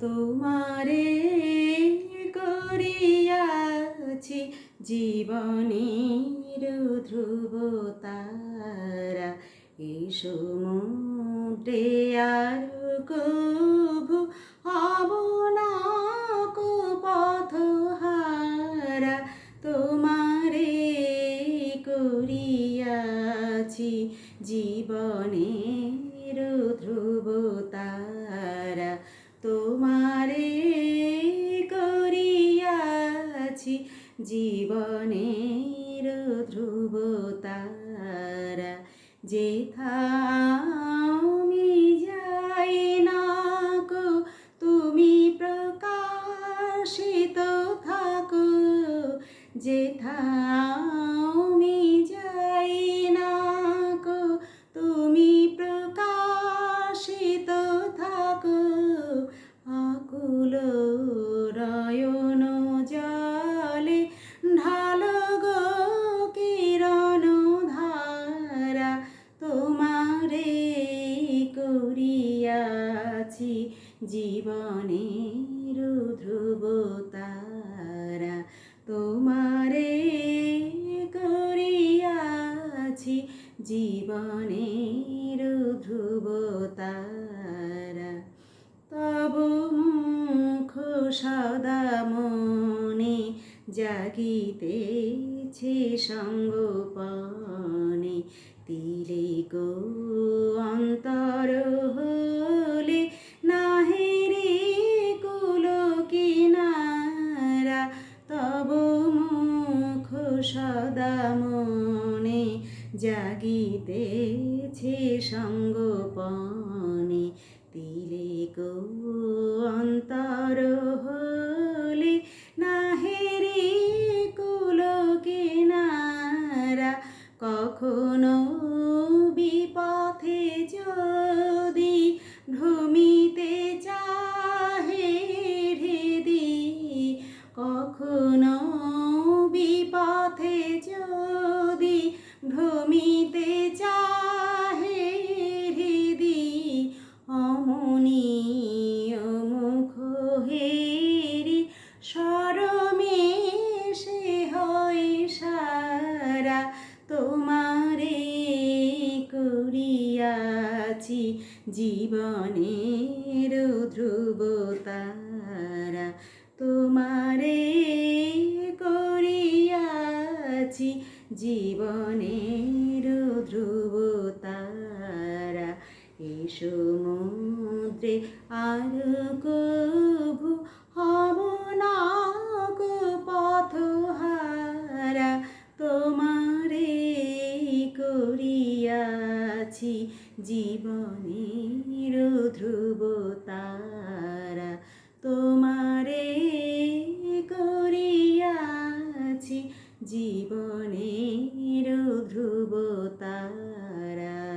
তোমারে করিয়াছি জীবনের ধ্রুব তারা এই সমুদ্রে আর কভু হব না কো পথহারা তোমারে করিয়াছি জীবনের ধ্রুব তারা তোমারে করিয়াছি জীবনের ধ্রুব তারা যেথা আমি যাই না গো, তুমি প্রকাশিত থাকো। যেথা আমি যাই না গো, তুমি প্রকাশিত থাকো। রয়ন জলে ঢালো গো কিরণ ধারা, তোমারে করিয়াছি জীবনের ধ্রুব তারা, তোমারে করিয়াছি জীবনের ধ্রুব তব মুখ সদা মনে জাগিতেছে সঙ্গোপনে। তিলে গো, অন্তর হলে নাহেরে কুল কিনারা তব মুখ সদা মনে জাগিতেছে সঙ্গোপনে। গো অন্তর হলে নাহেরে কুল কিনারা কখনো বিপথে যদি ভ্রমিতে চাহে জীবনের ধ্রুবতারা তোমারে করিয়াছি জীবনের ধ্রুবতারা। এই সমুদ্রে আর কভু হব না গো আছি জীবনের ধ্রুব তারা তোমারে করিয়াছি জীবনের ধ্রুব তারা